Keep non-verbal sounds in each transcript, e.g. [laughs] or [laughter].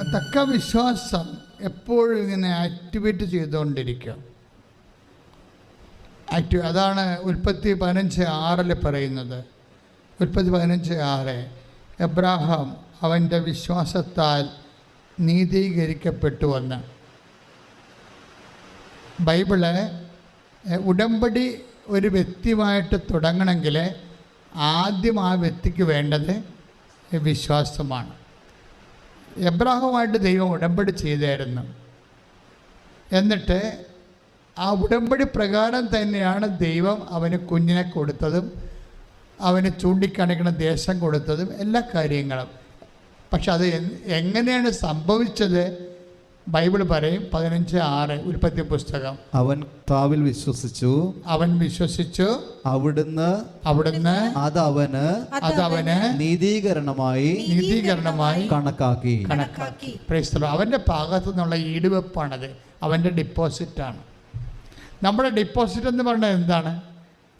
തക്ക വിശ്വാസം എപ്പോഴും ഇങ്ങനെ ആക്ടിവേറ്റ് ചെയ്തുകൊണ്ടിരിക്കുക. ആക്റ്റീവ് അതാണ് ഉൽപ്പത്തി പതിനഞ്ച് ആറിൽ പറയുന്നത്. ഉൽപ്പത്തി പതിനഞ്ച് ആറ് എബ്രാഹാം അവന്റെ വിശ്വാസത്താൽ നീതീകരിക്കപ്പെട്ടുവെന്ന്. ബൈബിൾ എ, ഉടമ്പടി ഒരു വ്യക്തിയുമായിട്ട് തുടങ്ങണമെങ്കിൽ ആദ്യം ആ വ്യക്തിക്ക് വേണ്ടത് വിശ്വാസമാണ്. എബ്രാഹുമായിട്ട് ദൈവം ഉടമ്പടി ചെയ്തായിരുന്നു. എന്നിട്ട് ആ ഉടമ്പടി പ്രകാരം തന്നെയാണ് ദൈവം അവന് കുഞ്ഞിനെ കൊടുത്തതും അവന് ചൂണ്ടിക്കാണിക്കുന്ന ദേശം കൊടുത്തതും എല്ലാ കാര്യങ്ങളും. പക്ഷെ അത് എങ്ങനെയാണ് സംഭവിച്ചത്? ബൈബിൾ പറയും പതിനഞ്ച് ആറ് ഉൽപ്പത്തി പുസ്തകം. അവൻ താവിൽ വിശ്വസിച്ചു. അവൻ വിശ്വസിച്ചു. അവിടുന്ന് അവിടുന്ന് അത് അവന് അത് അവന് നീതീകരണമായി നീതീകരണമായി കണക്കാക്കി. കണക്കാക്കി. പ്രൈസ്തലോ അവന്റെ ഭാഗത്തു നിന്നുള്ള ഈടുവെപ്പാണത്. ഡിപ്പോസിറ്റ് ആണ് നമ്മുടെ ഡിപ്പോസിറ്റ് എന്ന് പറഞ്ഞാൽ എന്താണ്?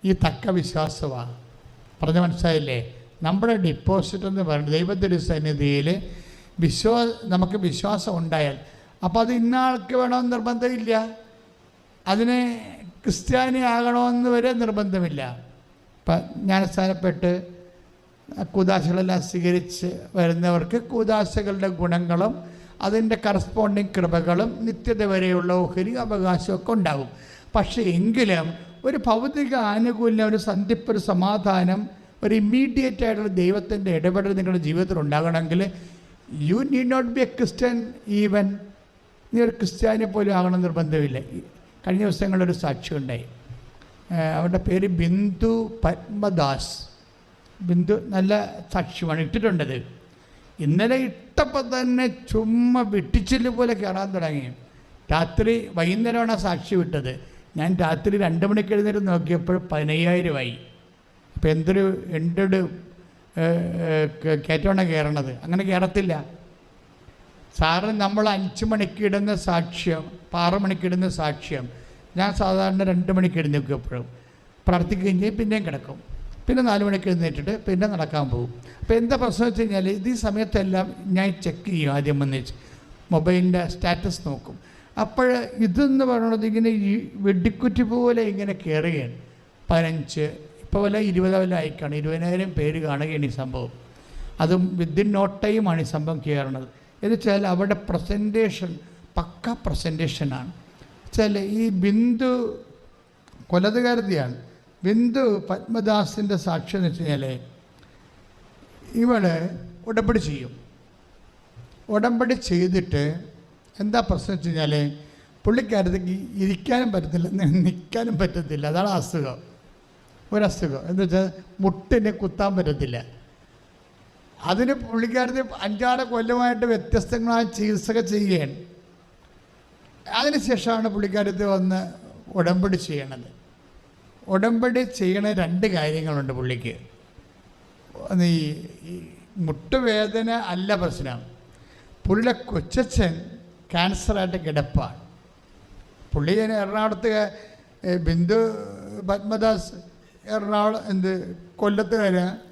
ഈ തക്ക വിശ്വാസമാണ്. പറഞ്ഞ മനസ്സിലായില്ലേ? നമ്മുടെ ഡിപ്പോസിറ്റ് എന്ന് പറയുന്നത് ദൈവത്തിന്റെ സന്നിധിയിൽ വിശ്വാ നമുക്ക് വിശ്വാസം ഉണ്ടായാൽ അപ്പോൾ അത് ഇന്ന ആൾക്ക് വേണമെന്ന് നിർബന്ധമില്ല. അതിന് ക്രിസ്ത്യാനി ആകണമെന്ന് വരെ നിർബന്ധമില്ല. ഇപ്പം ജ്ഞാനസ്ഥാനപ്പെട്ട് കൂതാശകളെല്ലാം സ്വീകരിച്ച് വരുന്നവർക്ക് കൂതാശകളുടെ ഗുണങ്ങളും അതിന്റെ കറസ്പോണ്ടിങ് കൃപകളും നിത്യത വരെയുള്ള ഓഹരി അവകാശമൊക്കെ ഉണ്ടാകും. പക്ഷേ എങ്കിലും ഒരു ഭൗതിക ആനുകൂല്യം ഒരു സന്ധിപ്പ് ഒരു സമാധാനം ഒരു ഇമ്മീഡിയറ്റ് ആയിട്ടുള്ള ദൈവത്തിന്റെ ഇടപെടൽ നിങ്ങളുടെ ജീവിതത്തിൽ ഉണ്ടാകണമെങ്കിൽ you need not be a Christian even നീ ഒരു ക്രിസ്ത്യാനി പോലും ആകണം നിർബന്ധമില്ല കഴിഞ്ഞ ദിവസങ്ങളൊരു സാക്ഷി ഉണ്ടായി. അവരുടെ പേര് ബിന്ദു പത്മദാസ്. ബിന്ദു നല്ല സാക്ഷ്യമാണ് ഇട്ടിട്ടുണ്ടത് ഇന്നലെ ഇട്ടപ്പോൾ തന്നെ ചുമ്മാ വെട്ടിച്ചില്ല് പോലെ കയറാൻ തുടങ്ങി. രാത്രി വൈകുന്നേരമാണ് സാക്ഷി വിട്ടത്. ഞാൻ രാത്രി രണ്ട് മണിക്ക് എഴുന്നേരം നോക്കിയപ്പോൾ പതിനയ്യായിരമായി അപ്പോൾ എന്തൊരു എന്റെ കയറ്റമാണ് കയറണത്. അങ്ങനെ കയറത്തില്ല. സാറ് നമ്മൾ അഞ്ച് മണിക്ക് ഇടുന്ന സാക്ഷ്യം ഇപ്പം ആറ് മണിക്ക് ഇടുന്ന സാക്ഷ്യം ഞാൻ സാധാരണ രണ്ട് മണിക്ക് എഴുന്നേൽക്കും എപ്പോഴും. പ്രാർത്ഥിക്കുകയും ചെയ്യും പിന്നെയും കിടക്കും. പിന്നെ നാല് മണിക്ക് എഴുന്നേറ്റിട്ട് പിന്നെ നടക്കാൻ പോകും. അപ്പോൾ എന്താ പ്രശ്നം വെച്ച് കഴിഞ്ഞാൽ ഇത് ഈ സമയത്തെല്ലാം ഞാൻ ചെക്ക് ചെയ്യും ആദ്യം വന്നിച്ച് മൊബൈലിന്റെ സ്റ്റാറ്റസ് നോക്കും. അപ്പോൾ ഇതെന്ന് പറയുന്നത് ഇങ്ങനെ ഈ വെടിക്കുറ്റി പോലെ ഇങ്ങനെ കയറുകയാണ് പതിനഞ്ച് ഇപ്പോൾ വല്ല ഇരുപത് വല്ല അയക്കാണ് ഇരുപതിനായിരം പേര് കാണുകയാണ് ഈ സംഭവം. അതും വിത്തിൻ നോ ടൈമാണ് ഈ സംഭവം കയറണത് എന്ന് വെച്ചാൽ അവിടെ പ്രസന്റേഷൻ പക്ക പ്രസന്റേഷനാണ് വെച്ചാൽ ഈ ബിന്ദു കൊലതുകാരതിയാണ് ബിന്ദു പത്മദാസിന്റെ സാക്ഷ്യം എന്ന് വെച്ച് കഴിഞ്ഞാൽ ഇവൾ ഉടമ്പടി ചെയ്യും. ഉടമ്പടി ചെയ്തിട്ട് എന്താ പ്രശ്നം വെച്ച് കഴിഞ്ഞാൽ പുള്ളിക്കാരത്തേക്ക് ഇരിക്കാനും പറ്റത്തില്ല നിൽക്കാനും പറ്റത്തില്ല. അതാണ് അസുഖം. ഒരസുഖം. എന്ന് വെച്ചാൽ മുട്ടിനെ കുത്താൻ പറ്റത്തില്ല. അതിന് പുള്ളിക്കാരത്ത് അഞ്ചാറ് കൊല്ലമായിട്ട് വ്യത്യസ്തങ്ങളായ ചികിത്സകൾ ചെയ്യുകയാണ്. അതിനുശേഷമാണ് പുള്ളിക്കാരത്തെ വന്ന് ഉടമ്പടി ചെയ്യണത്. ഉടമ്പടി ചെയ്യണ രണ്ട് കാര്യങ്ങളുണ്ട് പുള്ളിക്ക്. ഈ മുട്ടുവേദന അല്ല പ്രശ്നം. പുള്ളിയുടെ കൊച്ചച്ഛൻ ക്യാൻസറായിട്ട് കിടപ്പാണ്. പുള്ളി എറണാകുളത്ത് ബിന്ദു പത്മദാസ് എറണാകുളം എന്ത് കൊല്ലത്തുകാര്.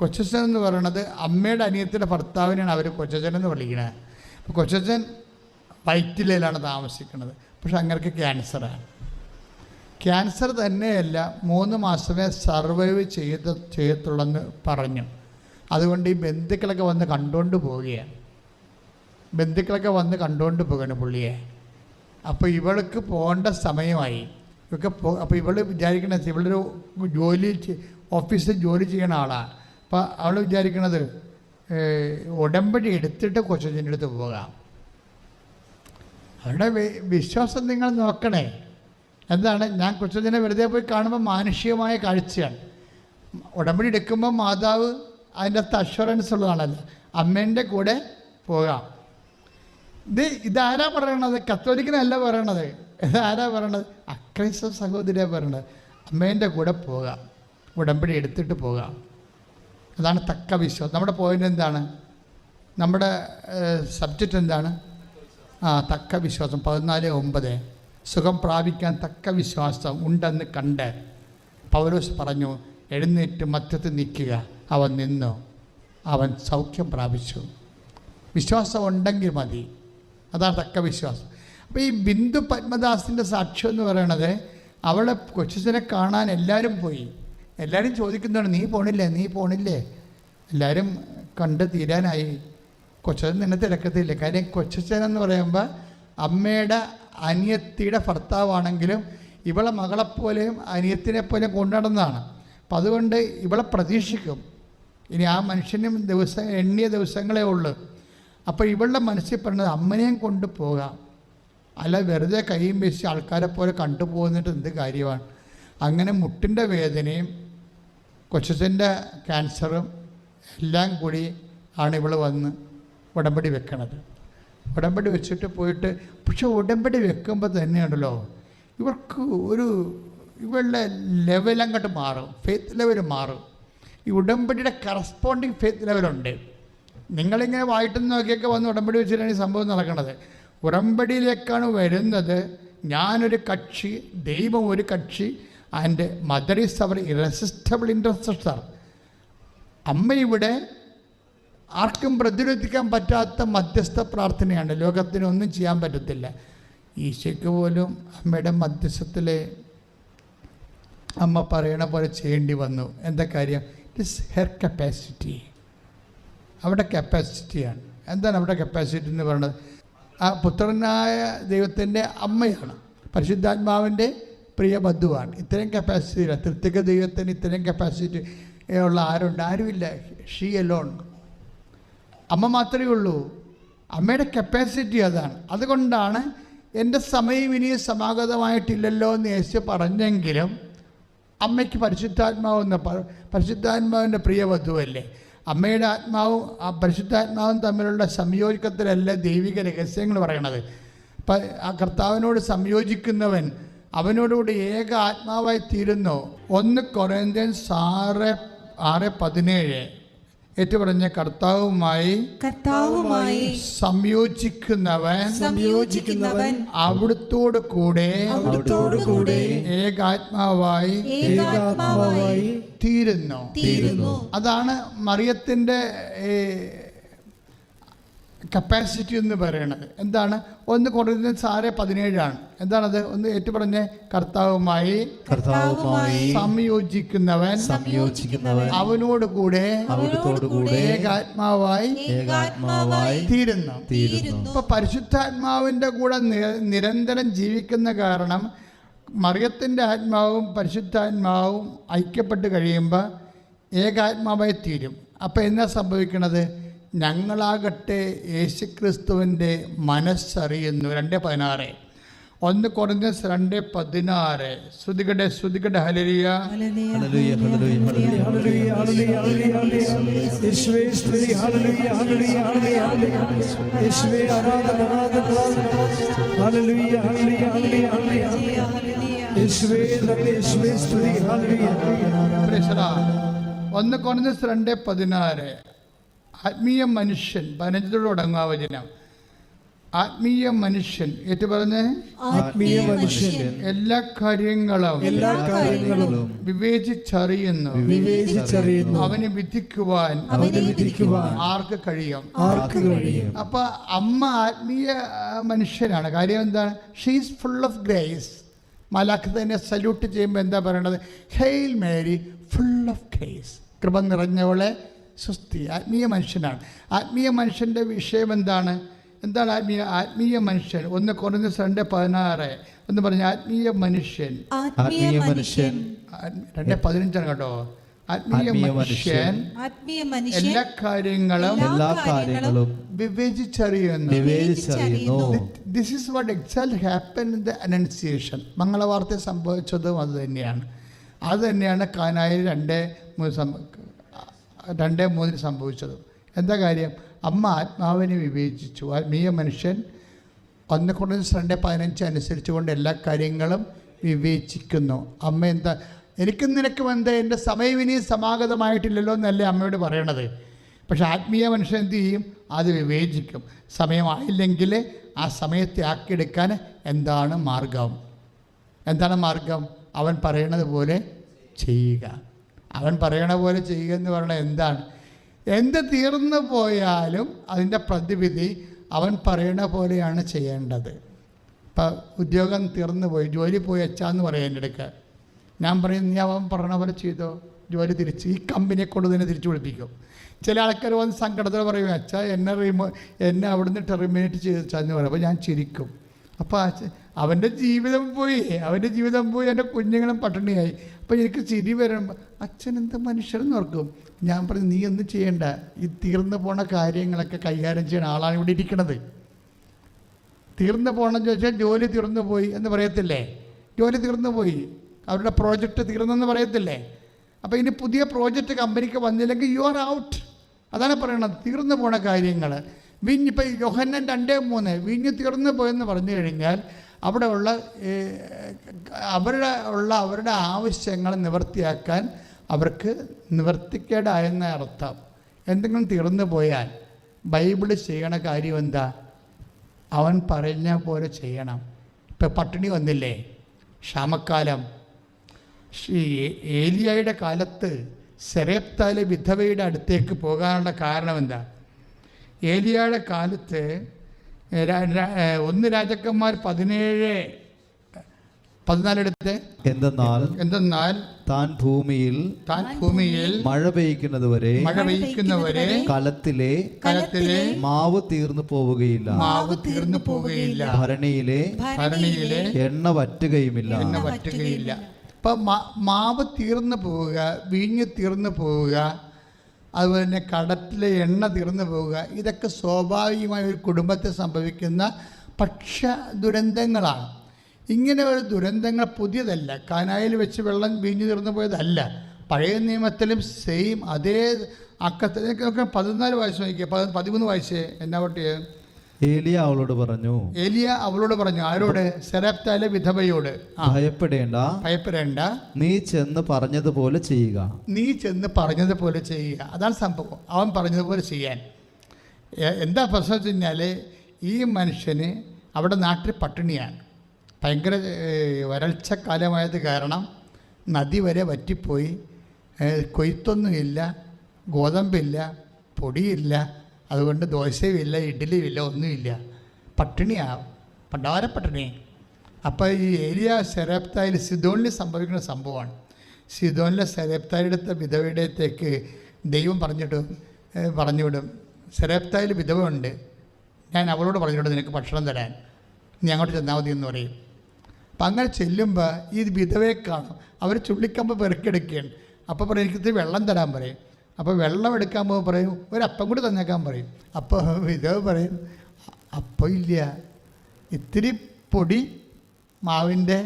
കൊച്ചച്ഛൻ എന്ന് പറയണത് അമ്മയുടെ അനിയത്തിന്റെ ഭർത്താവിനെയാണ് അവർ കൊച്ചച്ഛൻ എന്ന് വിളിക്കുന്നത് അപ്പോൾ കൊച്ചച്ഛൻ വൈറ്റിലയിലാണ് താമസിക്കുന്നത് പക്ഷെ അങ്ങനെയൊക്കെ ക്യാൻസറാണ്. ക്യാൻസർ തന്നെയല്ല മൂന്ന് മാസമേ സർവൈവ് ചെയ്ത് ചെയ്യത്തുള്ളെന്ന് പറഞ്ഞു. അതുകൊണ്ട് ഈ ബന്ധുക്കളൊക്കെ വന്ന് കണ്ടുകൊണ്ട് പോവുകയാണ് ബന്ധുക്കളൊക്കെ വന്ന് കണ്ടുകൊണ്ട് പോകണം പുള്ളിയെ. അപ്പോൾ ഇവൾക്ക് പോകേണ്ട സമയമായി. ഇവൾക്ക് അപ്പോൾ ഇവൾ വിചാരിക്കണ ഇവളൊരു ജോലി ഓഫീസിൽ ജോലി ചെയ്യണ ആളാണ് അപ്പോൾ അവൾ വിചാരിക്കണത് ഉടമ്പടി എടുത്തിട്ട് കൊച്ചച്ഛന്റെ അടുത്ത് പോകാം. അവരുടെ വിശ്വാസം നിങ്ങൾ നോക്കണേ. എന്താണ് ഞാൻ കൊച്ചച്ഛനെ വെറുതെ പോയി കാണുമ്പോൾ മാനുഷികമായ കാഴ്ചയാണ്. ഉടമ്പടി എടുക്കുമ്പോൾ മാതാവ് അതിന്റെ അകത്ത് അഷുറൻസ് ഉള്ളതാണല്ലോ. അമ്മേന്റെ കൂടെ പോകാം. ഇത് ഇതാരാ പറയണത്? കത്തോലിക്കനല്ല പറയണത്. ഇതാരാ പറയണത്? അക്രൈസ്തവ സഹോദരിയാണ് പറയണത്. അമ്മേന്റെ കൂടെ പോകാം. ഉടമ്പടി എടുത്തിട്ട് പോകാം. അതാണ് തക്ക വിശ്വാസം. നമ്മുടെ പോയിന്റ് എന്താണ്? നമ്മുടെ സബ്ജക്റ്റ് എന്താണ്? ആ തക്ക വിശ്വാസം. പതിനാല് ഒമ്പത്. സുഖം പ്രാപിക്കാൻ തക്ക വിശ്വാസം ഉണ്ടെന്ന് കണ്ട് പൗലോസ് പറഞ്ഞു എഴുന്നേറ്റ് മധ്യത്തിൽ നിൽക്കുക. അവൻ നിന്നു. അവൻ സൗഖ്യം പ്രാപിച്ചു. വിശ്വാസം ഉണ്ടെങ്കിൽ മതി. അതാണ് തക്ക വിശ്വാസം. അപ്പോൾ ഈ ബിന്ദു പത്മദാസിന്റെ സാക്ഷ്യം എന്ന് പറയണത് അവളെ കൊച്ചിനെ കാണാൻ എല്ലാവരും പോയി. എല്ലാവരും ചോദിക്കുന്നതാണ് നീ പോണില്ലേ നീ പോണില്ലേ? എല്ലാവരും കണ്ട് തീരാനായി. കൊച്ചൻ നിന്നെ തിരക്കത്തില്ല. കാര്യം കൊച്ചൻ എന്ന് പറയുമ്പോൾ അമ്മയുടെ അനിയത്തിയുടെ ഭർത്താവാണെങ്കിലും ഇവളെ മകളെപ്പോലെയും അനിയത്തിനെ പോലെയും കൊണ്ടുനടന്നതാണ്. അപ്പം അതുകൊണ്ട് ഇവളെ പ്രതീക്ഷിക്കും. ഇനി ആ മനുഷ്യനും ദിവസം എണ്ണിയ ദിവസങ്ങളേ ഉള്ളൂ. അപ്പോൾ ഇവളുടെ മനസ്സിൽ പറഞ്ഞത് അമ്മനെയും കൊണ്ട് പോകാം. അല്ല വെറുതെ കൈയും വീശി ആൾക്കാരെ പോലെ കണ്ടുപോകുന്നിട്ട് എന്ത് കാര്യമാണ്? അങ്ങനെ മുട്ടിന്റെ വേദനയും കൊച്ചച്ഛന്റെ ക്യാൻസറും എല്ലാം കൂടി ആണ് ഇവൾ വന്ന് ഉടമ്പടി വെക്കണത്. ഉടമ്പടി വെച്ചിട്ട് പോയിട്ട് പക്ഷെ ഉടമ്പടി വെക്കുമ്പോൾ തന്നെയുണ്ടല്ലോ ഇവർക്ക് ഒരു ഇവളുടെ ലെവൽ അങ്ങോട്ട് മാറും ഫെയ്ത്ത് ലെവൽ മാറും. ഈ ഉടമ്പടിയുടെ കറസ്പോണ്ടിങ് ഫെയ്ത്ത് ലെവലുണ്ട് നിങ്ങളിങ്ങനെ വായിട്ട് നോക്കിയൊക്കെ വന്ന് ഉടമ്പടി വെച്ചിട്ടാണ് ഈ സംഭവം നടക്കുന്നത് ഉടമ്പടിയിലേക്കാണ് വരുന്നത് ഞാനൊരു കക്ഷി ദൈവം ഒരു കക്ഷി and mother is our irresistible intercessor അമ്മ ഇവിടെ ആർക്കും പ്രതിരോധിക്കാൻ പറ്റാത്ത മധ്യസ്ഥ പ്രാർത്ഥനയാണ്. ലോകത്തിന് ഒന്നും ചെയ്യാൻ പറ്റത്തില്ല. ഈശയ്ക്ക് പോലും അമ്മയുടെ മധ്യസ്ഥത്തിൽ അമ്മ പറയണ പോലെ ചെയ്യേണ്ടി വന്നു. എന്താ കാര്യം? ഇറ്റ് ഇസ് ഹെർ കപ്പാസിറ്റി അവിടെ കപ്പാസിറ്റിയാണ് എന്താണ് അവിടെ കപ്പാസിറ്റി എന്ന് പറയുന്നത്? ആ പുത്രനായ ദൈവത്തിന്റെ അമ്മയാണ്. പരിശുദ്ധാത്മാവിന്റെ പ്രിയ ബന്ധുവാണ്. ഇത്രയും കപ്പാസിറ്റി ഇല്ല. തൃത്വിക ദൈവത്തിന് ഇത്രയും കപ്പാസിറ്റി ഉള്ള ആരുണ്ട്? ആരുമില്ല. ഷീ എലോൺ അമ്മ മാത്രമേ ഉള്ളൂ. അമ്മയുടെ കപ്പാസിറ്റി അതാണ്. അതുകൊണ്ടാണ് എന്റെ സമയം ഇനി സമാഗതമായിട്ടില്ലല്ലോ എന്ന് യേശു പറഞ്ഞെങ്കിലും അമ്മയ്ക്ക് പരിശുദ്ധാത്മാവെന്ന് പരിശുദ്ധാത്മാവിന്റെ പ്രിയ വധുവല്ലേ? അമ്മയുടെ ആത്മാവും ആ പരിശുദ്ധാത്മാവും തമ്മിലുള്ള സംയോജിക്കത്തിലല്ല ദൈവിക രഹസ്യങ്ങൾ പറയണത്. കർത്താവിനോട് സംയോജിക്കുന്നവൻ അവനോടുകൂടി ഏക ആത്മാവായി തീരുന്നു ഒന്ന് കൊറേന്ത്യൻസ് ആറ് ആറ് പതിനേഴ്. ഏറ്റുപറഞ്ഞ കർത്താവുമായി കർത്താവുമായി സംയോജിക്കുന്നവൻ സംയോജിക്കുന്നവൻ അവിടുത്തോട് കൂടെ അവിടുത്തോട് കൂടെ ഏകാത്മാവായി ഏകാത്മാവായി തീരുന്നു. തീരുന്നു. അതാണ് മറിയത്തിന്റെ കപ്പാസിറ്റി എന്ന് പറയുന്നത് എന്താണ്? ഒന്ന് കുറഞ്ഞ സാറെ പതിനേഴാണ്. എന്താണത് ഒന്ന് ഏറ്റുപറഞ്ഞ്. കർത്താവുമായി കർത്താവുമായി സംയോജിക്കുന്നവൻ സംയോജിക്കുന്നവൻ അവനോട് കൂടെ അവനോട് കൂടെ ഏകാത്മാവായി ഏകാത്മാവായി തീരുന്നു. തീരുന്നു. ഇപ്പൊ പരിശുദ്ധാത്മാവിന്റെ കൂടെ നിരന്തരം ജീവിക്കുന്ന കാരണം മറിയത്തിന്റെ ആത്മാവും പരിശുദ്ധാത്മാവും ഐക്യപ്പെട്ട് കഴിയുമ്പോൾ ഏകാത്മാവായി തീരും. അപ്പോൾ എന്നാ സംഭവിക്കണത്? ഞങ്ങളാകട്ടെ യേശുക്രിസ്തുവിന്റെ മനസ്സറിയുന്നു രണ്ട് പതിനാറ് ഒന്ന് കുറഞ്ഞ രണ്ട് പതിനാറ് ശ്രുതികടെ ശ്രുതികടെ ഹലരിയ ഹല്ലേലൂയ ഹല്ലേലൂയ ഹല്ലേലൂയ യേശുവേ സ്തുതി ഹല്ലേലൂയ ഹല്ലേലൂയ ഹല്ലേലൂയ യേശുവേ ആരാധന ആരാധന ഹല്ലേലൂയ ഹല്ലേലൂയ ഹല്ലേലൂയ ഹല്ലേലൂയ യേശുവേ നന്ദി യേശുവേ സ്തുതി ഹല്ലേലൂയ Praise the Lord. ഒന്ന് കുറഞ്ഞ രണ്ട് പതിനാറ് ആത്മീയ മനുഷ്യൻ പതിനഞ്ചോട് തുടങ്ങുക വചനം ആത്മീയ മനുഷ്യൻ ഏറ്റു പറഞ്ഞേ? ആത്മീയ മനുഷ്യൻ. എല്ലാ കാര്യങ്ങളും എല്ലാ കാര്യങ്ങളും വിവേചിച്ചറിയുന്നു. വിവേചിച്ചറിയുന്നു. അവനെ വിധിക്കുവാൻ അവനെ വിധിക്കുവാൻ ആർക്ക് കഴിയും? ആർക്ക് കഴിയും? അപ്പൊ അമ്മ ആത്മീയ മനുഷ്യനാണ്. കാര്യം എന്താണ് ഷീസ് ഫുൾ ഓഫ് ഗ്രേസ് മലാഖ് തന്നെ സല്യൂട്ട് ചെയ്യുമ്പോൾ എന്താ പറയണത്? Hail Mary full of grace കൃപ നിറഞ്ഞവളെ സുസ്തി ആത്മീയ മനുഷ്യനാണ്. ആത്മീയ മനുഷ്യന്റെ വിഷയം എന്താണ്? എന്താണ് ആത്മീയ ആത്മീയ മനുഷ്യൻ? ഒന്ന് കുറഞ്ഞ രണ്ട് പതിനാറ്. എന്ന് പറഞ്ഞ ആത്മീയ മനുഷ്യൻ. ആത്മീയ മനുഷ്യൻ. രണ്ട് പതിനഞ്ചാണ് കേട്ടോ. ആത്മീയ ആത്മീയ മനുഷ്യൻ. ആത്മീയ മനുഷ്യൻ. എല്ലാ കാര്യങ്ങളും എല്ലാ കാര്യങ്ങളും വിവേചിച്ചറിയുന്നു. വിവേചിച്ചറിയുന്നു. This is what exact happen in the annunciation മംഗളവാർത്ത സംഭവിച്ചതും അത് തന്നെയാണ്. അത് തന്നെയാണ് കാനായി രണ്ട് രണ്ട് മൂന്നിന് സംഭവിച്ചത്. എന്താ കാര്യം? അമ്മ ആത്മാവിനെ വിവേചിച്ചു. ആത്മീയ മനുഷ്യൻ ഒന്ന് കുറച്ച് രണ്ട് പതിനഞ്ച് അനുസരിച്ചുകൊണ്ട് എല്ലാ കാര്യങ്ങളും വിവേചിക്കുന്നു. അമ്മ എന്താ? എനിക്കും നിനക്കും എന്താ? എന്റെ സമയം ഇനി സമാഗതമായിട്ടില്ലല്ലോ എന്നല്ലേ അമ്മയോട് പറയണത്. പക്ഷെ ആത്മീയ മനുഷ്യൻ എന്ത് ചെയ്യും? അത് വിവേചിക്കും. സമയമായില്ലെങ്കിൽ ആ സമയത്തെ ആക്കിയെടുക്കാൻ എന്താണ് മാർഗം? എന്താണ് മാർഗം? അവൻ പറയണത് പോലെ ചെയ്യുക. അവൻ പറയണ പോലെ ചെയ്യുക എന്ന് പറയുന്നത് എന്താണ്? എന്ത് തീർന്നു പോയാലും അതിന്റെ പ്രതിവിധി അവൻ പറയണ പോലെയാണ് ചെയ്യേണ്ടത്. ഇപ്പം ഉദ്യോഗം തീർന്നു പോയി ജോലി പോയി അച്ഛാന്ന് പറയാം എന്റെ അടുക്ക. ഞാൻ പറയും നീ അവൻ പറഞ്ഞ പോലെ ചെയ്തോ? ജോലി തിരിച്ച് ഈ കമ്പനിയെ കൊണ്ട് തന്നെ തിരിച്ചു വിളിപ്പിക്കും. ചില ആൾക്കാർ വന്ന് സങ്കടത്തിൽ പറയും അച്ഛാ എന്നെ റിമോ എന്നെ അവിടുന്ന് ടെർമിനേറ്റ് ചെയ്ത് എന്ന് പറയും. അപ്പോൾ ഞാൻ ചിരിക്കും. അപ്പോൾ അവന്റെ ജീവിതം പോയി. അവന്റെ ജീവിതം പോയി. എന്റെ കുഞ്ഞുങ്ങളും പട്ടിണിയായി. അപ്പോൾ എനിക്ക് ചിരി വരുമ്പോൾ അച്ഛൻ എന്ത് മനുഷ്യരെന്ന് ഓർക്കും. ഞാൻ പറഞ്ഞു നീ ഒന്നും ചെയ്യണ്ട. ഈ തീർന്നു പോണ കാര്യങ്ങളൊക്കെ കൈകാര്യം ചെയ്യുന്ന ആളാണ് ഇവിടെ ഇരിക്കണത്. തീർന്നു പോകണമെന്ന് ചോദിച്ചാൽ ജോലി തീർന്നു പോയി എന്ന് പറയത്തില്ലേ? ജോലി തീർന്നു പോയി. അവരുടെ പ്രോജക്റ്റ് തീർന്നെന്ന് പറയത്തില്ലേ? അപ്പോൾ ഇനി പുതിയ പ്രോജക്റ്റ് കമ്പനിക്ക് വന്നില്ലെങ്കിൽ യു ആർ ഔട്ട് അതാണ് പറയണത്. തീർന്നു പോണ കാര്യങ്ങൾ വിഞ്ഞ് ഇപ്പം യോഹന്നൻ രണ്ടേ മൂന്ന്. വിഞ്ഞ് തീർന്നു പോയെന്ന് പറഞ്ഞു കഴിഞ്ഞാൽ അവിടെ ഉള്ള അവരുടെ ഉള്ള അവരുടെ ആവശ്യങ്ങൾ നിവർത്തിയാക്കാൻ അവർക്ക് നിവർത്തിക്കേടായെന്ന അർത്ഥം. എന്തെങ്കിലും തീർന്നു പോയാൽ ബൈബിൾ ചെയ്യണ കാര്യം എന്താ? അവൻ പറഞ്ഞ പോലെ ചെയ്യണം. ഇപ്പം പട്ടിണി വന്നില്ലേ? ക്ഷാമക്കാലം. ശ്രീ ഏലിയായുടെ കാലത്ത് സെരേപ്താലെ വിധവയുടെ അടുത്തേക്ക് പോകാനുള്ള കാരണം എന്താ? ഏലിയായുടെ കാലത്ത് ഒന്ന് രാജാക്കന്മാർ പതിനേഴ് പതിനാലെടുത്ത് എന്തെന്നാൽ എന്തെന്നാൽ താൻ ഭൂമിയിൽ താൻ ഭൂമിയിൽ മഴ പെയ്യ്ക്കുന്നതുവരെ മഴ പെയ്യ്ക്കുന്നവരെ കലത്തിലെ കലത്തിലെ മാവ് തീർന്നു പോവുകയില്ല. മാവ് തീർന്നു പോവുകയില്ല. ഭരണിയിലെ ഭരണിയിലെ എണ്ണ വറ്റുകയുമില്ല. എണ്ണ വറ്റുകയില്ല. ഇപ്പൊ മാവ് തീർന്നു പോവുക വീഞ്ഞ് തീർന്നു പോവുക അതുപോലെ തന്നെ കടത്തിലെ എണ്ണ തീർന്നു പോവുക. ഇതൊക്കെ സ്വാഭാവികമായ ഒരു കുടുംബത്തെ സംഭവിക്കുന്ന പക്ഷ ദുരന്തങ്ങളാണ്. ഇങ്ങനെ ഒരു ദുരന്തങ്ങൾ പുതിയതല്ല. കാനായിൽ വെച്ച് വെള്ളം വീഞ്ഞു തീർന്നു പോയതല്ല. പഴയ നിയമത്തിലും സെയിം അതേ അക്കത്തിലേക്കൊക്കെ പതിനാല് വയസ്സ് നോക്കിയ പതിമൂന്ന് വയസ്സ് എന്നാ പറ്റിയ ഏലിയ അവളോട് പറഞ്ഞു ഏലിയ അവളോട് പറഞ്ഞു ആരോട്? സെറാപ്താലെ വിധവയോട്. ഭയപ്പെടേണ്ട. ഭയപ്പെടേണ്ട. നീ ചെന്ന് പറഞ്ഞതുപോലെ ചെയ്യുക. നീ ചെന്ന് പറഞ്ഞതുപോലെ ചെയ്യുക. അതാണ് സംഭവം. അവൻ പറഞ്ഞതുപോലെ ചെയ്യാൻ. എന്താ പ്രശ്നം വെച്ച് കഴിഞ്ഞാൽ ഈ മനുഷ്യന് അവിടെ നാട്ടിൽ പട്ടിണിയാണ്. ഭയങ്കര വരൾച്ചക്കാലമായത് വരൾച്ച കാലമായത് കാരണം നദി വരെ വറ്റിപ്പോയി. കൊയ്ത്തൊന്നുമില്ല ഗോതമ്പില്ല പൊടിയില്ല അതുകൊണ്ട് ദോശയുമില്ല ഇഡ്ഡലിയുമില്ല ഒന്നുമില്ല. പട്ടിണിയാവും പണ്ടാര പട്ടിണി. അപ്പോൾ ഈ ഏരിയ സെരപ്തായിൽ സിദോണിൽ സംഭവിക്കുന്ന സംഭവമാണ്. സിദോനിലെ സെരപ്തായിടുത്ത വിധവയുടെത്തേക്ക് ദൈവം പറഞ്ഞിട്ട് പറഞ്ഞുവിടും. സെരപ്തായിൽ വിധവയുണ്ട്. ഞാൻ അവളോട് പറഞ്ഞിട്ടുണ്ട് നിനക്ക് ഭക്ഷണം തരാൻ. നീ അങ്ങോട്ട് ചെന്നാൽ മതി എന്ന് പറയും. അപ്പം അങ്ങനെ ചെല്ലുമ്പോൾ ഈ വിധവയെ കാണും. അവർ ചുള്ളിക്കമ്പ് പെറുക്കെടുക്കുകയാണ് അപ്പോൾ പറയും എനിക്ക് വെള്ളം തരാൻ പറയും. അപ്പോൾ വെള്ളം എടുക്കാൻ പോകുമ്പോൾ പറയും ഒരു അപ്പം കൂടി തന്നേക്കാൻ പറയും. അപ്പോൾ ഇത് പറയും അപ്പം ഇല്ല. ഇത്തിരി പൊടി മാവിന്റെ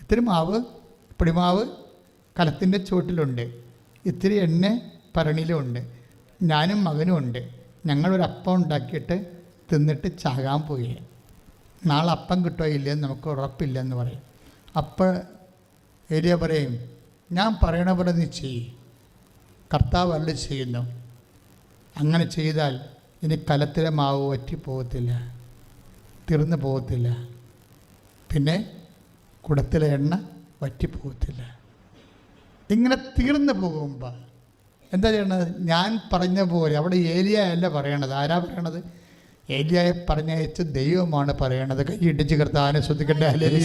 ഇത്തിരി മാവ് പൊടിമാവ് കലത്തിന്റെ ചുവട്ടിലുണ്ട്. ഇത്തിരി എണ്ണ ഭരണിയിലുമുണ്ട് ഞാനും മകനും ഉണ്ട്. ഞങ്ങളൊരു അപ്പം ഉണ്ടാക്കിയിട്ട് തിന്നിട്ട് ചാകാൻ പോയി നാളെ അപ്പം കിട്ടോ ഇല്ലയെന്ന് നമുക്ക് ഉറപ്പില്ലെന്ന് പറയും. അപ്പോൾ ഏരിയ പറയും ഞാൻ പറയണ പോലെ നീ ചെയ്യ്. കർത്താവ് അല്ല ചെയ്യുന്നു. അങ്ങനെ ചെയ്താൽ ഇനി കലത്തിലെ മാവ് വറ്റിപ്പോകത്തില്ല തീർന്നു പോകത്തില്ല. പിന്നെ കുടത്തിലെ എണ്ണ വറ്റിപ്പോകത്തില്ല ഇങ്ങനെ തീർന്നു പോകുമ്പോൾ എന്താ ചെയ്യണത്? ഞാൻ പറഞ്ഞ പോലെ അവിടെ ഏലിയ അല്ല പറയണത്. ആരാ പറയണത്? ഏലിയായെ പറഞ്ഞയച്ച് ദൈവമാണ് പറയണത്. കൈയിടിച്ച് ചികർത്താനെ ശ്രദ്ധിക്കട്ടെ. ആരാധന.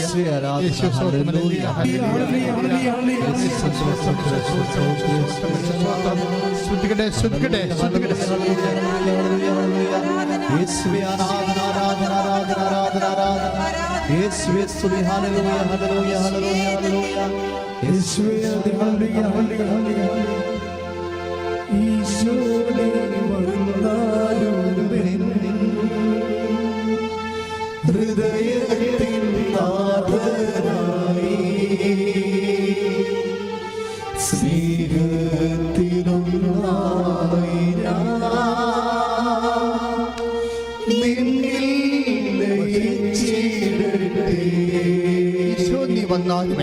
ഈശോ നീ വന്നാലും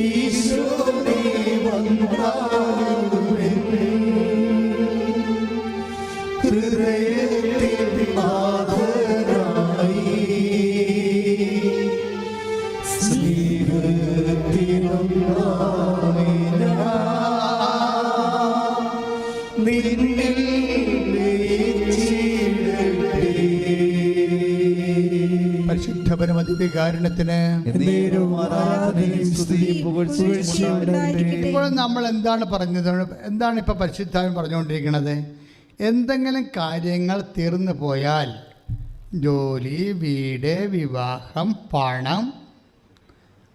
ഈശോ നീ വന്നാലും പരമതിവികാരണത്തിന് കാരണത്തിന്. ഇപ്പോൾ നമ്മൾ എന്താണ് പറഞ്ഞത്? എന്താണ് ഇപ്പോൾ പരിശുദ്ധാവൻ പറഞ്ഞുകൊണ്ടിരിക്കുന്നത്? എന്തെങ്കിലും കാര്യങ്ങൾ തീർന്നു പോയാൽ ജോലി വീട് വിവാഹം പണം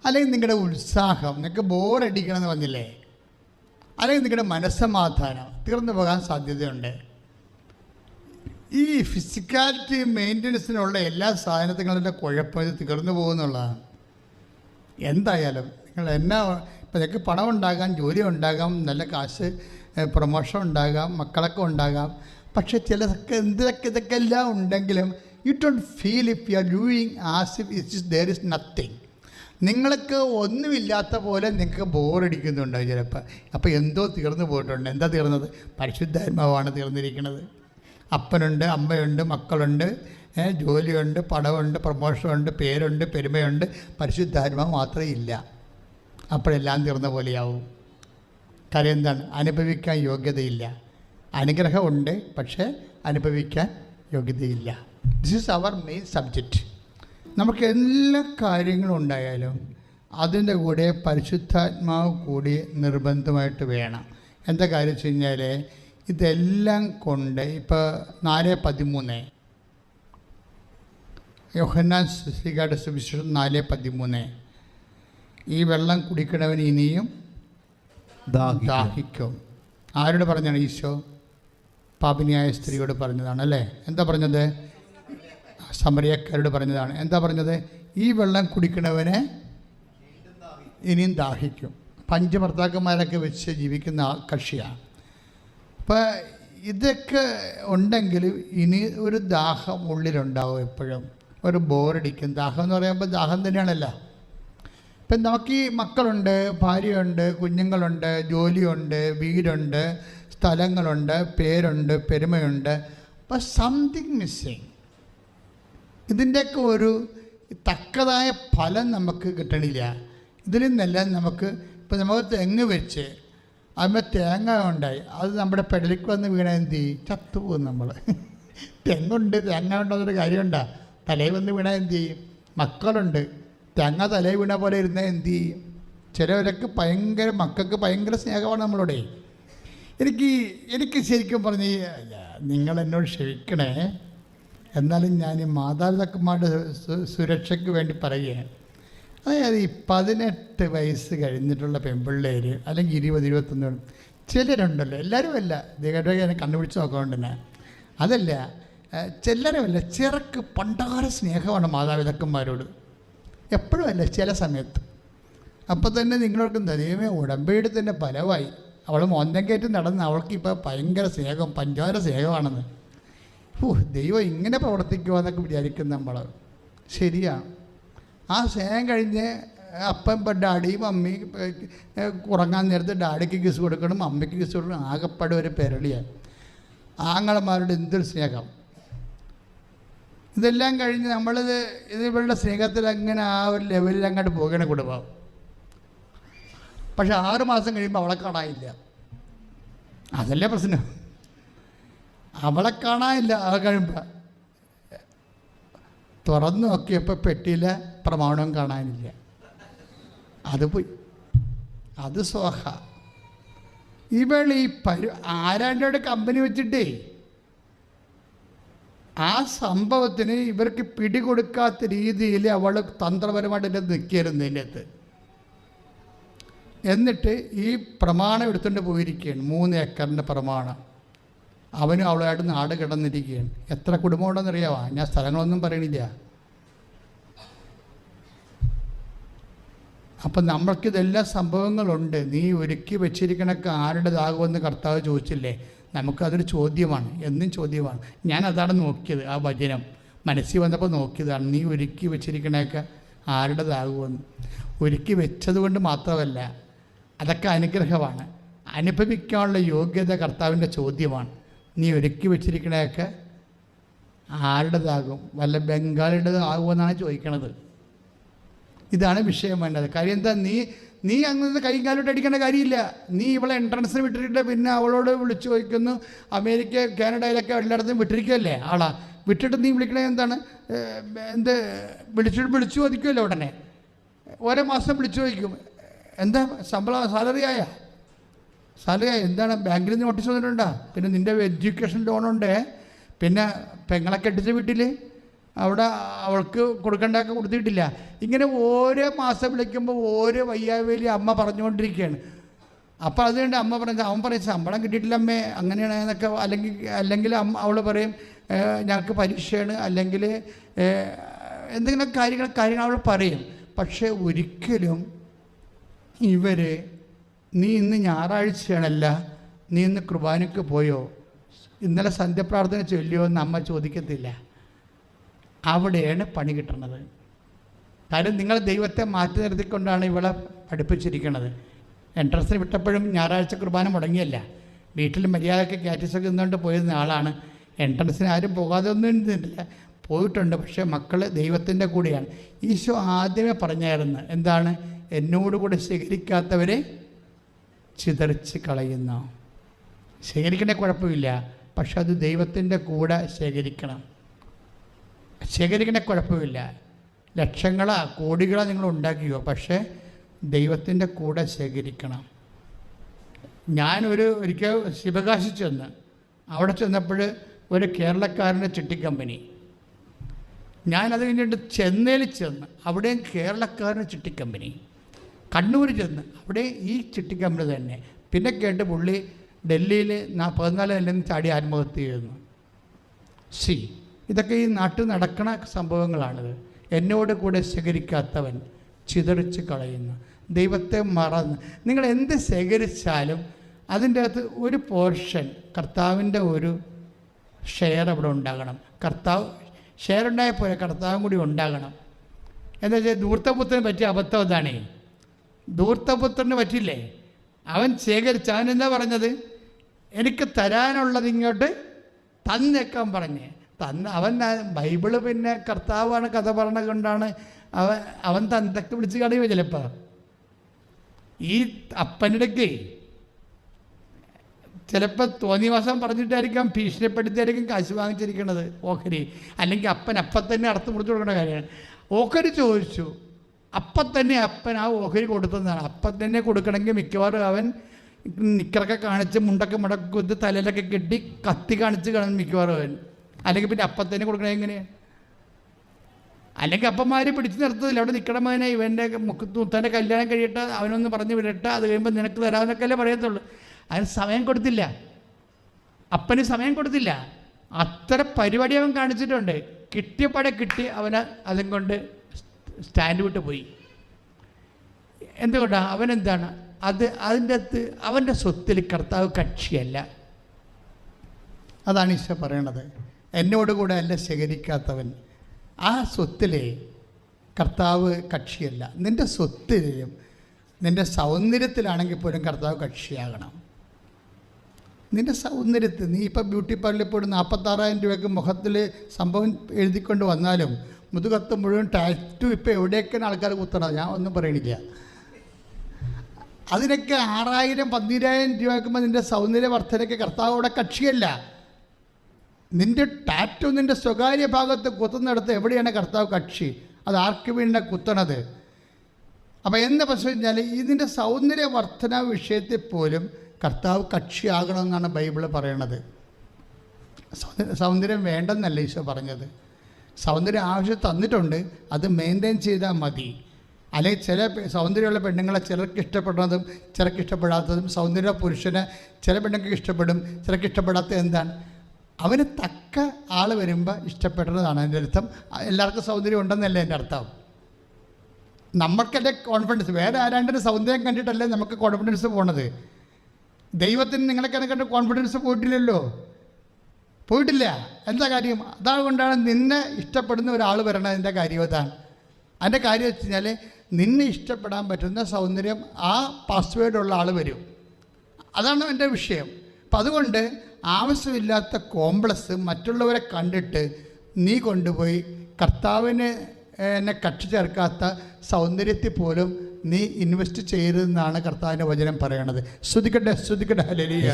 അല്ലെങ്കിൽ നിങ്ങളുടെ ഉത്സാഹം നിങ്ങൾക്ക് ബോറടിക്കണമെന്ന് പറഞ്ഞില്ലേ? അല്ലെങ്കിൽ നിങ്ങളുടെ മനസ്സമാധാനം തീർന്നു പോകാൻ സാധ്യതയുണ്ട്. ഈ ഫിസിക്കാലിറ്റി മെയിന്റനൻസിനുള്ള എല്ലാ സാധനത്തിങ്ങളുടെ കുഴപ്പം ഇത് തീർന്നു പോകുന്നുള്ളതാണ് എന്തായാലും നിങ്ങൾ എന്നാ ഇപ്പം നിങ്ങൾക്ക് പണം ഉണ്ടാകാം ജോലി ഉണ്ടാകാം നല്ല കാശ് പ്രൊമോഷൻ ഉണ്ടാകാം മക്കളൊക്കെ ഉണ്ടാകാം. പക്ഷേ ചിലതൊക്കെ എന്തൊക്കെ ഇതൊക്കെ എല്ലാം ഉണ്ടെങ്കിലും you don't feel if you are doing as if it is there is nothing നിങ്ങൾക്ക് ഒന്നുമില്ലാത്ത പോലെ നിങ്ങൾക്ക് ബോറടിക്കുന്നുണ്ടാവും ചിലപ്പോൾ. അപ്പോൾ എന്തോ തീർന്നു പോയിട്ടുണ്ട്. എന്താ തീർന്നത്? പരിശുദ്ധാത്മാവാണ് തീർന്നിരിക്കുന്നത്. അപ്പനുണ്ട് അമ്മയുണ്ട് മക്കളുണ്ട് ജോലിയുണ്ട് പണമുണ്ട് പ്രമോഷനുണ്ട് പേരുണ്ട് പെരുമയുണ്ട് പരിശുദ്ധാത്മ മാത്രമേ ഇല്ല. അപ്പോഴെല്ലാം തീർന്ന പോലെയാവും. കാര്യം എന്താണ്? അനുഭവിക്കാൻ യോഗ്യതയില്ല. അനുഗ്രഹമുണ്ട് പക്ഷേ അനുഭവിക്കാൻ യോഗ്യതയില്ല. This is our main subject നമുക്ക് എല്ലാ കാര്യങ്ങളും ഉണ്ടായാലും അതിന്റെ കൂടെ പരിശുദ്ധാത്മാവ് കൂടി നിർബന്ധമായിട്ട് വേണം. എന്താ കാര്യം വെച്ച് കഴിഞ്ഞാൽ ഇതെല്ലാം കൊണ്ട് ഇപ്പോൾ നാല് പതിമൂന്ന്. യോഹന്നാൻ ശ്രീകാട് സുവിശേഷം നാല് പതിമൂന്ന്. ഈ വെള്ളം കുടിക്കണവൻ ഇനിയും ദാഹിക്കും. ആരോട് പറഞ്ഞാണ് ഈശോ? പാപിനിയായ സ്ത്രീയോട് പറഞ്ഞതാണ് അല്ലേ? എന്താ പറഞ്ഞത്? സമരിയക്കാരോട് പറഞ്ഞതാണ്. എന്താ പറഞ്ഞത്? ഈ വെള്ളം കുടിക്കണവനെ ഇനിയും ദാഹിക്കും. പഞ്ചഭർത്താക്കന്മാരൊക്കെ വെച്ച് ജീവിക്കുന്ന കക്ഷിയാണ് അപ്പോൾ ഇതൊക്കെ ഉണ്ടെങ്കിൽ ഇനി ഒരു ദാഹം ഉള്ളിലുണ്ടാവും എപ്പോഴും. ഒരു ബോറടിക്കും. ദാഹം എന്ന് പറയുമ്പോൾ ദാഹം തന്നെയാണല്ലോ. ഇപ്പം നമുക്ക് ഈ മക്കളുണ്ട് ഭാര്യയുണ്ട് കുഞ്ഞുങ്ങളുണ്ട് ജോലിയുണ്ട് വീടുണ്ട് സ്ഥലങ്ങളുണ്ട് പേരുണ്ട് പെരുമയുണ്ട്. അപ്പം സംതിങ് മിസ്സിങ് ഇതിന്റെയൊക്കെ ഒരു തക്കതായ ഫലം നമുക്ക് കിട്ടണില്ല. ഇതിൽ നിന്നെല്ലാം നമുക്ക് ഇപ്പം നമുക്ക് തെങ്ങ് വെച്ച് അതിന്മേൽ തേങ്ങ ഉണ്ടായി. അത് നമ്മുടെ പെടലിക്ക് വന്ന് വീണ എന്ത് ചെയ്യും? ചത്തുപോകും നമ്മൾ [laughs] തെങ്ങുണ്ട് തേങ്ങ ഉണ്ടെന്നൊരു കാര്യമുണ്ടാ. തലയിൽ വന്ന് വീണ എന്ത് ചെയ്യും? മക്കളുണ്ട്. തേങ്ങ തലയിൽ വീണ പോലെ ഇരുന്നാൽ എന്ത് ചെയ്യും? ചിലവരൊക്കെ ഭയങ്കര മക്കൾക്ക് ഭയങ്കര സ്നേഹമാണ് നമ്മളോടെ. എനിക്ക് എനിക്ക് ശരിക്കും പറഞ്ഞ് നിങ്ങൾ എന്നോട് ക്ഷമിക്കണേ. എന്നാലും ഞാൻ മാതാപിതാക്കന്മാരുടെ സുരക്ഷയ്ക്ക് വേണ്ടി പറയുകയാണ്. അതായത് ഈ പതിനെട്ട് വയസ്സ് കഴിഞ്ഞിട്ടുള്ള പെൺപിള്ളേർ അല്ലെങ്കിൽ ഇരുപത് ഇരുപത്തൊന്ന് ചിലരുണ്ടല്ലോ. എല്ലാവരും അല്ല ഞാൻ കണ്ടുപിടിച്ച് നോക്കാണ്ട് തന്നെ. അതല്ല ചിലരുമല്ല ചിറക്ക് പണ്ടാര സ്നേഹമാണ് മാതാപിതാക്കന്മാരോട്. എപ്പോഴും അല്ല ചില സമയത്ത്. അപ്പോൾ തന്നെ നിങ്ങളോർക്കും ദൈവമേ ഉടമ്പേട് തന്നെ ഫലമായി. അവൾ മോന്തം കയറ്റി നടന്ന് അവൾക്ക് ഇപ്പോൾ ഭയങ്കര സ്നേഹം പഞ്ചാര സ്നേഹമാണെന്ന്. ഓ ദൈവം ഇങ്ങനെ പ്രവർത്തിക്കുമോ എന്നൊക്കെ വിചാരിക്കും നമ്മൾ ശരിയാണ് ആ സ്നേഹം കഴിഞ്ഞ് അപ്പം ഇപ്പം ഡാഡിയും മമ്മി ഉറങ്ങാൻ നേരത്ത് ഡാഡിക്ക് കിസ് കൊടുക്കണം അമ്മയ്ക്ക് കിസ് കൊടുക്കണം ആകപ്പാടെ ഒരു പെരളിയാണ് ആങ്ങളമാരുടെ എന്തൊരു സ്നേഹം. ഇതെല്ലാം കഴിഞ്ഞ് നമ്മളിത് ഇവരുടെ സ്നേഹത്തിൽ അങ്ങനെ ആ ഒരു ലെവലിൽ അങ്ങോട്ട് പോകണ കുടുംബം. പക്ഷെ ആറ് മാസം കഴിയുമ്പോൾ അവളെ കാണാനില്ല. അതല്ലേ പ്രശ്നം. അവളെ കാണാനില്ല ആ കഴിയുമ്പോൾ തുറന്നു നോക്കിയപ്പോൾ പെട്ടിയിലെ പ്രമാണവും കാണാനില്ല. അത് പോയി. അത് സോഹ. ഈ പരു ആരാണ്ടോട് കമ്പനി വെച്ചിട്ടേ? ആ സംഭവത്തിന് ഇവർക്ക് പിടികൊടുക്കാത്ത രീതിയിൽ അവൾ തന്ത്രപരമായിട്ട് എന്റെ നിൽക്കിയിരുന്നു എന്റെ എന്നിട്ട് ഈ പ്രമാണം എടുത്തുകൊണ്ട് പോയിരിക്കുകയാണ്. മൂന്ന് ഏക്കറിന്റെ പ്രമാണം. അവനും അവളുമായിട്ട് നാട് കിടന്നിരിക്കുകയാണ്. എത്ര കുടുംബമുണ്ടെന്നറിയാവാ ഞാൻ സ്ഥലങ്ങളൊന്നും പറയണില്ല. അപ്പം നമ്മൾക്കിതെല്ലാ സംഭവങ്ങളുണ്ട്. നീ ഒരുക്കി വെച്ചിരിക്കണ ആരുടേതാകുമെന്ന് കർത്താവ് ചോദിച്ചില്ലേ? നമുക്കതൊരു ചോദ്യമാണ്. എന്നും ചോദ്യമാണ്. ഞാൻ അതാണ് നോക്കിയത് ആ വചനം. മനസ്സിൽ വന്നപ്പോൾ നോക്കിയതാണ്. നീ ഒരുക്കി വെച്ചിരിക്കണൊക്കെ ആരുടേതാകുമെന്ന് ഒരുക്കി വെച്ചത് കൊണ്ട് മാത്രമല്ല അതൊക്കെ അനുഗ്രഹമാണ്. അനുഭവിക്കാനുള്ള യോഗ്യത കർത്താവിന്റെ ചോദ്യമാണ്. നീ ഒരുക്കി വെച്ചിരിക്കണതൊക്കെ ആരുടേതാകും? വല്ല ബംഗാളിയുടേതാകുമെന്നാണ് ചോദിക്കണത്. ഇതാണ് വിഷയം വേണ്ടത്. കാര്യം എന്താ? നീ നീ അങ്ങനത്തെ കൈ കാലോട്ട് അടിക്കേണ്ട കാര്യമില്ല. നീ ഇവളെ എൻട്രൻസിന് വിട്ടിട്ട് പിന്നെ അവളോട് വിളിച്ചു ചോദിക്കുന്നു. അമേരിക്ക കാനഡയിലൊക്കെ എല്ലായിടത്തും വിട്ടിരിക്കുകയല്ലേ ആളാ? വിട്ടിട്ട് നീ വിളിക്കണേ എന്താണ്? എന്ത് വിളിച്ചിട്ട് വിളിച്ചു ചോദിക്കുമല്ലോ ഉടനെ? ഓരോ മാസം വിളിച്ചു ചോദിക്കും. എന്താ? ശമ്പളം സാലറി ആയാ? ആയി എന്താണ്? ബാങ്കിൽ നിന്ന് നോട്ടീസ് വന്നിട്ടുണ്ടോ? പിന്നെ നിന്റെ എഡ്യൂക്കേഷൻ ലോണുണ്ട്. പിന്നെ പെങ്ങളെ കെട്ടിച്ച വീട്ടിൽ അവിടെ അവൾക്ക് കൊടുക്കേണ്ടതൊക്കെ കൊടുത്തിട്ടില്ല. ഇങ്ങനെ ഓരോ മാസം വിളിക്കുമ്പോൾ ഓരോ വയ്യാവേലി അമ്മ പറഞ്ഞുകൊണ്ടിരിക്കുകയാണ്. അപ്പോൾ അതുകൊണ്ട് അമ്മ പറഞ്ഞു അവൻ പറയും ശമ്പളം കിട്ടിയിട്ടില്ല അമ്മേ അങ്ങനെയാണ് എന്നൊക്കെ അല്ലെങ്കിൽ അല്ലെങ്കിൽ അവൾ പറയും ഞങ്ങൾക്ക് പരീക്ഷയാണ് അല്ലെങ്കിൽ എന്തെങ്കിലും കാര്യങ്ങൾ കാര്യങ്ങൾ അവൾ പറയും. പക്ഷേ ഒരിക്കലും ഇവർ നീ ഇന്ന് ഞായറാഴ്ചയാണല്ല നീ ഇന്ന് കുർബാനയ്ക്ക് പോയോ? ഇന്നലെ സന്ധ്യപ്രാർത്ഥന ചൊല്ലിയോ എന്ന് അമ്മ ചോദിക്കത്തില്ല. അവിടെയാണ് പണി കിട്ടുന്നത്. കാര്യം നിങ്ങൾ ദൈവത്തെ മാറ്റി നിർത്തിക്കൊണ്ടാണ് ഇവളെ പഠിപ്പിച്ചിരിക്കുന്നത്. എൻട്രൻസിന് വിട്ടപ്പോഴും ഞായറാഴ്ച കുർബാന മുടങ്ങിയല്ല. വീട്ടിൽ മര്യാദയ്ക്ക് കാറ്റിസൊക്കെ നിന്നുകൊണ്ട് പോയിരുന്ന ആളാണ്. എൻട്രൻസിന് ആരും പോകാതെ ഒന്നും ഇരുന്നില്ല പോയിട്ടുണ്ട് പക്ഷേ മക്കൾ ദൈവത്തിന്റെ കൂടെയാണ്. ഈശോ ആദ്യമേ പറഞ്ഞായിരുന്നു എന്താണ്? എന്നോട് കൂടെ സ്വീകരിക്കാത്തവരെ ചിതറിച്ച് കളയുന്ന. ശേഖരിക്കേണ്ട കുഴപ്പമില്ല. പക്ഷെ അത് ദൈവത്തിന്റെ കൂടെ ശേഖരിക്കണം. ശേഖരിക്കേണ്ട കുഴപ്പമില്ല. ലക്ഷങ്ങളാ കോടികളാ നിങ്ങൾ ഉണ്ടാക്കിയോ പക്ഷേ ദൈവത്തിന്റെ കൂടെ ശേഖരിക്കണം. ഞാനൊരു ഒരിക്കൽ ശിവകാശി ചെന്ന് അവിടെ ചെന്നപ്പോൾ ഒരു കേരളക്കാരന്റെ ചിട്ടി കമ്പനി. ഞാനത് കഴിഞ്ഞിട്ട് ചെന്നൈയിൽ ചെന്ന് അവിടെയും കേരളക്കാരന്റെ ചിട്ടി കമ്പനി. കണ്ണൂർ ചെന്ന് അവിടെ ഈ ചിട്ടി കമ്പനി തന്നെ. പിന്നെ കേട്ട് പുള്ളി ഡൽഹിയിൽ പതിനാല് നിലയിൽ ചാടി ആത്മഹത്യ ചെയ്യുന്നു. സി. ഇതൊക്കെ ഈ നാട്ടിൽ നടക്കണ സംഭവങ്ങളാണിത്. എന്നോട് കൂടെ ശേഖരിക്കാത്തവൻ ചിതറിച്ച് കളയുന്നു. ദൈവത്തെ മറന്ന്. നിങ്ങൾ എന്ത് ശേഖരിച്ചാലും അതിന്റെ അകത്ത് ഒരു പോർഷൻ കർത്താവിന്റെ ഒരു ഷെയർ അവിടെ ഉണ്ടാകണം. കർത്താവ് ഷെയർ ഉണ്ടായ പോലെ കർത്താവും കൂടി ഉണ്ടാകണം. എന്താ വെച്ചാൽ ദൂർത്തപുത്രനെ പറ്റിയ അബദ്ധം അതാണേ. ധൂർത്തപുത്രന് പറ്റില്ലേ? അവൻ ശേഖരിച്ച് അവൻ എന്താ പറഞ്ഞത്? എനിക്ക് തരാനുള്ളത് ഇങ്ങോട്ട് തന്നേക്കാൻ പറഞ്ഞ്. തന്ന അവൻ ബൈബിൾ പിന്നെ കർത്താവാണ് കഥ പറഞ്ഞ കൊണ്ടാണ് അവൻ അവൻ തന്തക്ക് വിളിച്ച് കളയുമോ ചിലപ്പോൾ ഈ അപ്പനിടയ്ക്ക് ചിലപ്പോൾ തോന്നിവാസം പറഞ്ഞിട്ടായിരിക്കാം ഭീഷണിപ്പെടുത്തിയായിരിക്കും കാശ് വാങ്ങിച്ചിരിക്കണത്. ഓഹരി. അല്ലെങ്കിൽ അപ്പൻ അപ്പം തന്നെ അർത്ഥം മുറിച്ച് കൊടുക്കേണ്ട കാര്യമാണ് ഓഹരി ചോദിച്ചു. അപ്പം തന്നെ അപ്പൻ ആ ഓഹരി കൊടുത്തതാണ്. അപ്പം തന്നെ കൊടുക്കണമെങ്കിൽ മിക്കവാറും അവൻ നിക്കറൊക്കെ കാണിച്ച് മുണ്ടൊക്കെ മുടക്കുത്ത് തലയിലൊക്കെ കെട്ടി കത്തി കാണിച്ച് കാണും മിക്കവാറും അവൻ. അല്ലെങ്കിൽ പിന്നെ അപ്പം തന്നെ കൊടുക്കണേ എങ്ങനെയാണ് അല്ലെങ്കിൽ അപ്പന്മാർ പിടിച്ചു നിർത്തത്തില്ല അവിടെ നിൽക്കണ മകനെ ഇവന്റെ മുത്തന്റെ കല്യാണം കഴിയട്ടെ അവനൊന്ന് പറഞ്ഞു വിടട്ട അത് കഴിയുമ്പോൾ നിനക്ക് തരാമെന്നൊക്കെയല്ലേ പറയത്തുള്ളൂ. അതിന് സമയം കൊടുത്തില്ല. അപ്പന് സമയം കൊടുത്തില്ല. അത്ര പരിപാടി അവൻ കാണിച്ചിട്ടുണ്ട്. കിട്ടിയപ്പാടെ കിട്ടി അവന് അതും കൊണ്ട് സ്റ്റാൻഡ് വിട്ട് പോയി. എന്തുകൊണ്ടാണ് അവനെന്താണ്? അത് അതിന്റെ അകത്ത് അവന്റെ സ്വത്തിൽ കർത്താവ് കക്ഷിയല്ല. അതാണ് ഈശോ പറയണത്. എന്നോട് കൂടെ അല്ല ശേഖരിക്കാത്തവൻ. ആ സ്വത്തിലെ കർത്താവ് കക്ഷിയല്ല. നിന്റെ സ്വത്തിലെയും നിന്റെ സൗന്ദര്യത്തിലാണെങ്കിൽ പോലും കർത്താവ് കക്ഷിയാകണം. നിന്റെ സൗന്ദര്യത്തിൽ നീ ഇപ്പോൾ ബ്യൂട്ടി പാർലറിൽ പോയി നാൽപ്പത്താറായിരം രൂപയ്ക്ക് മുഖത്തിൽ സംഭവം എഴുതിക്കൊണ്ട് വന്നാലും മുതുകത്ത് മുഴുവൻ ടാറ്റു ഇപ്പോൾ എവിടെയൊക്കെയാണ് ആൾക്കാർ കുത്തണത്? ഞാൻ ഒന്നും പറയണില്ല. അതിനൊക്കെ ആറായിരം പന്തിരായിരം രൂപ വെക്കുമ്പോൾ നിന്റെ സൗന്ദര്യ വർധനയ്ക്ക് കർത്താവോടെ കക്ഷിയല്ല. നിന്റെ ടാറ്റു നിന്റെ സ്വകാര്യ ഭാഗത്ത് കുത്തുന്നിടത്ത് എവിടെയാണ് കർത്താവ് കക്ഷി? അത് ആർക്ക് വേണ്ട കുത്തണത്? അപ്പോൾ എന്താ പ്രശ്നം വെച്ചാൽ ഇതിന്റെ സൗന്ദര്യ വർധന വിഷയത്തിൽ പോലും കർത്താവ് കക്ഷിയാകണമെന്നാണ് ബൈബിൾ പറയണത്. സൗന്ദര്യം വേണ്ടെന്നല്ല ഈശോ പറഞ്ഞത്. സൗന്ദര്യം ആവശ്യം തന്നിട്ടുണ്ട് അത് മെയിന്റെയിൻ ചെയ്താൽ മതി. അല്ലെങ്കിൽ ചില സൗന്ദര്യമുള്ള പെണ്ണുങ്ങളെ ചിലർക്ക് ഇഷ്ടപ്പെടുന്നതും ചിലർക്ക് ഇഷ്ടപ്പെടാത്തതും സൗന്ദര്യ പുരുഷനെ ചില പെണ്ണുങ്ങൾക്ക് ഇഷ്ടപ്പെടും ചിലർക്ക് ഇഷ്ടപ്പെടാത്ത എന്താണ്? അവന് തക്ക ആൾ വരുമ്പോൾ ഇഷ്ടപ്പെടുന്നതാണ് എന്റെ അർത്ഥം. എല്ലാവർക്കും സൗന്ദര്യം ഉണ്ടെന്നല്ലേ എന്റെ അർത്ഥം. നമുക്കല്ലേ കോൺഫിഡൻസ് വേറെ ആരാണ്ടൊരു സൗന്ദര്യം കണ്ടിട്ടല്ലേ നമുക്ക് കോൺഫിഡൻസ് പോണത്? ദൈവത്തിന് നിങ്ങളെ കണക്കിട്ട് കോൺഫിഡൻസ് പോയിട്ടില്ലല്ലോ. പോയിട്ടില്ല. എന്താ കാര്യം? അതുകൊണ്ടാണ് നിന്നെ ഇഷ്ടപ്പെടുന്ന ഒരാൾ വരണതിന്റെ കാര്യം അതാണ്. അതിന്റെ കാര്യം വെച്ച് കഴിഞ്ഞാൽ നിന്നെ ഇഷ്ടപ്പെടാൻ പറ്റുന്ന സൗന്ദര്യം ആ പാസ്വേഡുള്ള ആൾ വരും. അതാണ് എന്റെ വിഷയം. അപ്പം അതുകൊണ്ട് ആവശ്യമില്ലാത്ത കോംപ്ലക്സ് മറ്റുള്ളവരെ കണ്ടിട്ട് നീ കൊണ്ടുപോയി കർത്താവിന് എന്നെ കക്ഷി ചേർക്കാത്ത സൗന്ദര്യത്തിൽ പോലും നീ ഇൻവെസ്റ്റ് ചെയ്യരുതെന്നാണ് കർത്താവിന്റെ വചനം പറയണത് ശ്രുതിക്കട്ടെ ശ്രുതിക്കട്ടെ ഹലലിയ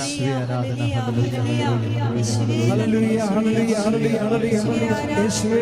യേശുവേ